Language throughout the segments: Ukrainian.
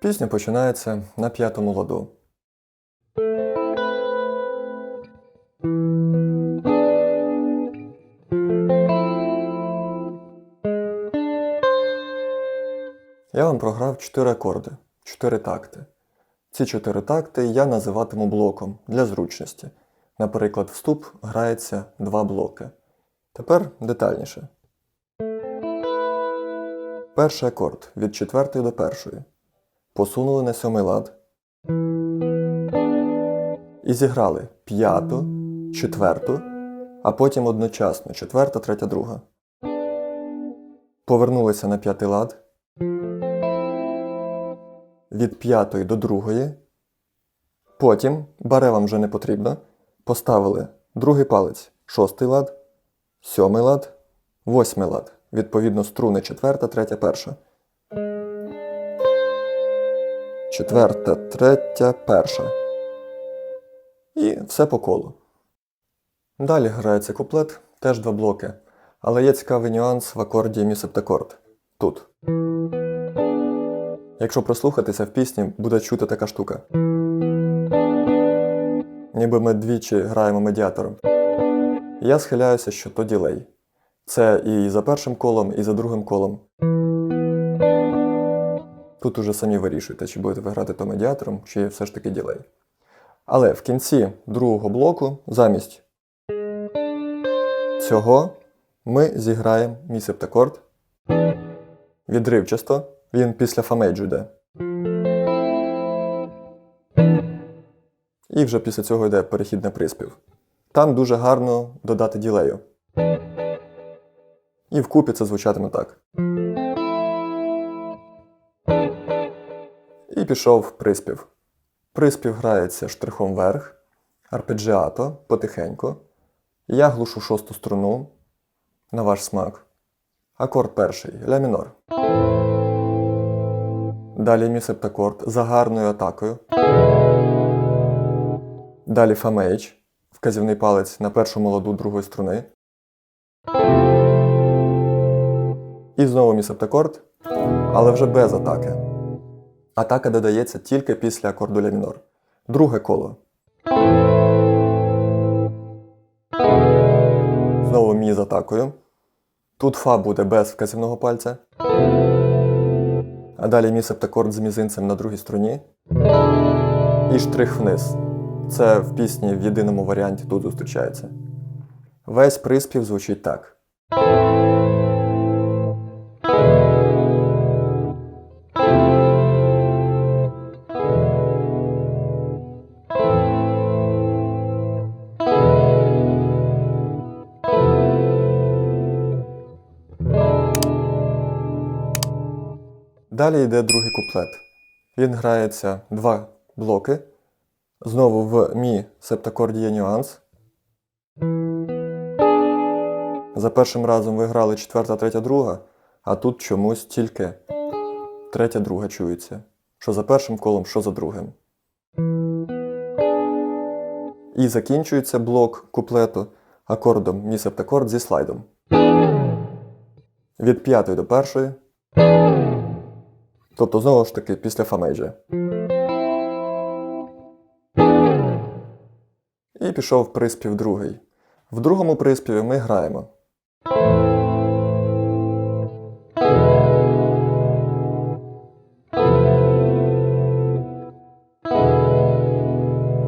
Пісня починається на п'ятому ладу. Я вам програв 4 акорди, 4 такти. Ці 4 такти я називатиму блоком для зручності. Наприклад, вступ грається два блоки. Тепер детальніше. Перший акорд від четвертої до першої. Посунули на сьомий лад. І зіграли п'яту, четверту, а потім одночасно четверта, третя, друга. Повернулися на п'ятий лад. Від п'ятої до другої. Потім, баре вам вже не потрібно, поставили другий палець, шостий лад, сьомий лад, восьмий лад. Відповідно, струни четверта, третя, перша. Четверта, третя, перша. І все по колу. Далі грається куплет, теж два блоки. Але є цікавий нюанс в акорді мі септакорд. Тут. Якщо прослухатися в пісні, буде чути така штука. Ніби ми двічі граємо медіатором. Я схиляюся, що то ділей. Це і за першим колом, і за другим колом. Тут уже самі вирішуєте, чи будете ви грати то медіатором, чи все ж таки ділей. Але в кінці другого блоку, замість цього, ми зіграємо мій септакорд. Відривчасто, він після фамейджу йде. І вже після цього йде перехід на приспів. Там дуже гарно додати ділею. І вкупі це звучатиме так. І пішов приспів. Приспів грається штрихом вверх, арпеджіато потихеньку. Я глушу шосту струну на ваш смак. Акорд перший ля мінор. Далі мі септакорд за гарною атакою. Далі фа-мейдж, вказівний палець на першому ладу другої струни. І знову мі септакорд, але вже без атаки. Атака додається тільки після акорду ля мінор. Друге коло. Знову мі з атакою. Тут фа буде без вказівного пальця. А далі мі септакорд з мізинцем на другій струні. І штрих вниз. Це в пісні в єдиному варіанті тут зустрічається. Весь приспів звучить так. Далі йде другий куплет. Він грається два блоки. Знову в мі септакорді є нюанс. За першим разом ви грали четверта, третя, друга, а тут чомусь тільки третя, друга чується. Що за першим колом, що за другим. І закінчується блок куплету акордом мі септакорд зі слайдом. Від п'ятої до першої. Тобто, знову ж таки, після фамейджа. І пішов приспів другий. В другому приспіві ми граємо.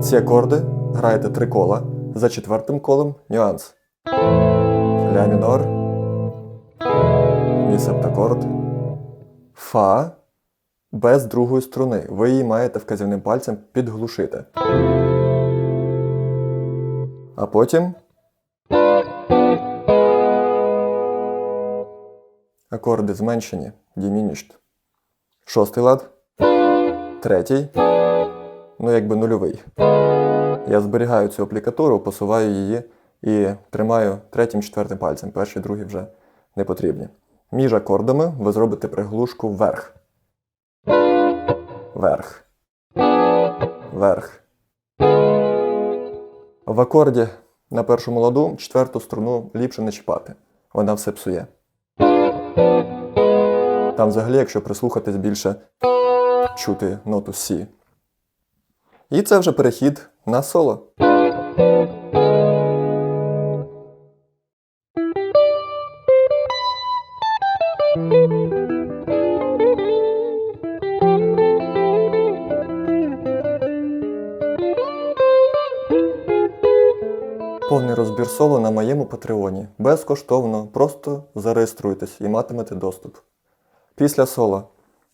Ці акорди граєте три кола. За четвертим колом нюанс. Ля мінор. Мі септакорд. Фа без другої струни. Ви її маєте вказівним пальцем підглушити. А потім. Акорди зменшені, diminished. Шостий лад. Третій. Ну, якби нульовий. Я зберігаю цю аплікатуру, посуваю її і тримаю третім, четвертим пальцем. Перший, другий вже не потрібні. Між акордами ви зробите приглушку вверх. Вверх. Вверх. В акорді на першому ладу четверту струну ліпше не чіпати. Вона все псує. Там взагалі, якщо прислухатись більше, чути ноту Сі. І це вже перехід на соло. Повний розбір соло на моєму патреоні. Безкоштовно. Просто зареєструйтесь і матимете доступ. Після соло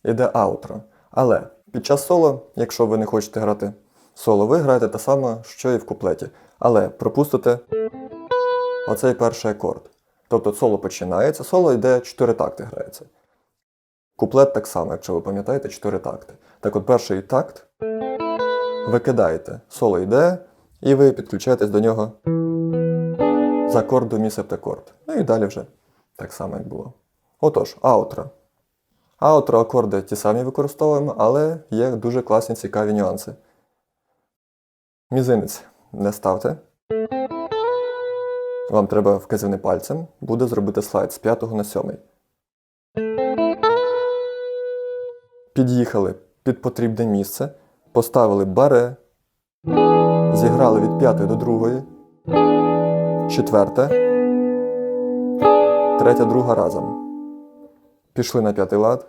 йде аутро. Але під час соло, якщо ви не хочете грати соло, ви граєте те саме, що і в куплеті. Але пропустите оцей перший акорд. Тобто соло починається, соло йде 4 такти грається. Куплет так само, якщо ви пам'ятаєте, 4 такти. Так от перший такт ви кидаєте, соло йде, і ви підключаєтесь до нього з акорду мі септакорд. Ну і далі вже так само, як було. Отож, аутро. Аутро акорди ті самі використовуємо, але є дуже класні цікаві нюанси. Мізинець не ставте. Вам треба вказівним пальцем буде зробити слайд з 5 на 7. Під'їхали під потрібне місце, поставили баре, зіграли від 5 до 2, четверте, третя, друга разом. Пішли на п'ятий лад.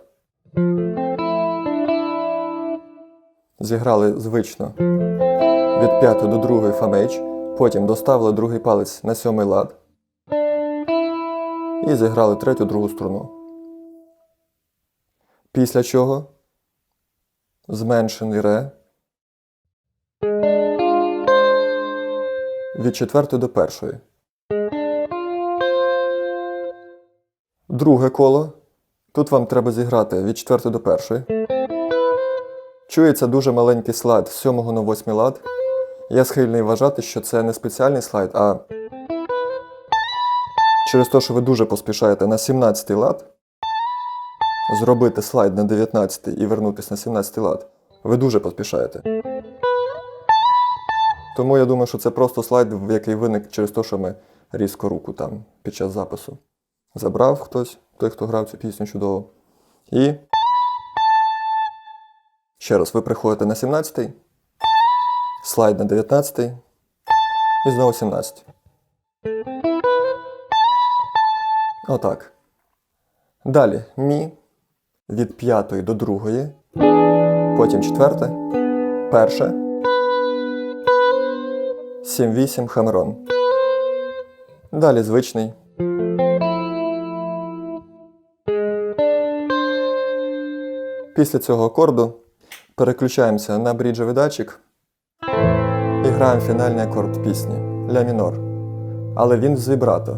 Зіграли звично від 5 до 2 фамейч, потім доставили другий палець на сьомий лад і зіграли третю другу струну. Після чого зменшений ре від четвертої до першої. Друге коло. Тут вам треба зіграти від четвертої до першої. Чується дуже маленький слайд з 7 на 8 лад. Я схильний вважати, що це не спеціальний слайд, а через те, що ви дуже поспішаєте на 17 лад, зробити слайд на 19 і вернутися на 17 лад. Ви дуже поспішаєте. Тому я думаю, що це просто слайд, який виник через те, що ми різко руку там під час запису. Забрав хтось, той, хто грав цю пісню чудово. І. Ще раз, ви приходите на 17-й, слайд на 19-й і знову 17. Отак. Далі мі від 5 до 2, потім четверте, перше, 7-8 хамерон. Далі звичний. Після цього акорду переключаємося на бріджовий датчик і граємо фінальний акорд пісні ля мінор. Але він з вібрато.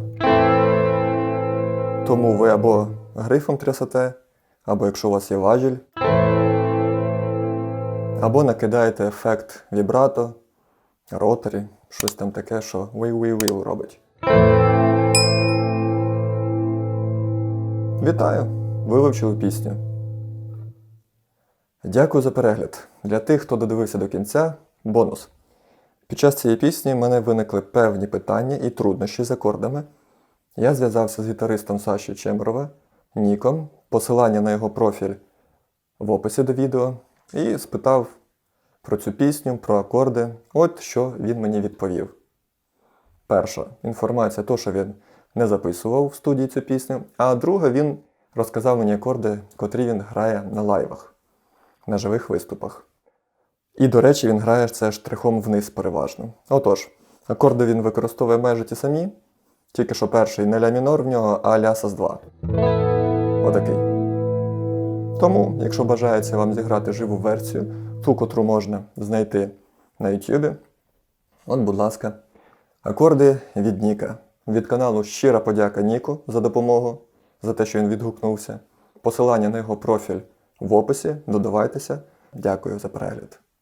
Тому ви або грифом трясете, або якщо у вас є важіль, або накидаєте ефект вібрато, роторі, щось там таке, що вий-вий-вил робить. Вітаю! Ви вивчили пісню. Дякую за перегляд. Для тих, хто додивився до кінця, бонус. Під час цієї пісні в мене виникли певні питання і труднощі з акордами. Я зв'язався з гітаристом Саші Чемброва, Ніком, посилання на його профіль в описі до відео, і спитав про цю пісню, про акорди. От що він мені відповів. Перша інформація, то, що він не записував в студії цю пісню, а друга, він розказав мені акорди, котрі він грає на лайвах на живих виступах. І, до речі, він грає це штрихом вниз переважно. Отож, акорди він використовує майже ті самі, тільки що перший не ля мінор в нього, а ля сас 2. Отакий. Тому, якщо бажається вам зіграти живу версію, ту, котру можна знайти на YouTube, от, будь ласка, акорди від Ніка. Від каналу щира подяка Ніку за допомогу, за те, що він відгукнувся. Посилання на його профіль в описі. Додавайтеся. Дякую за перегляд.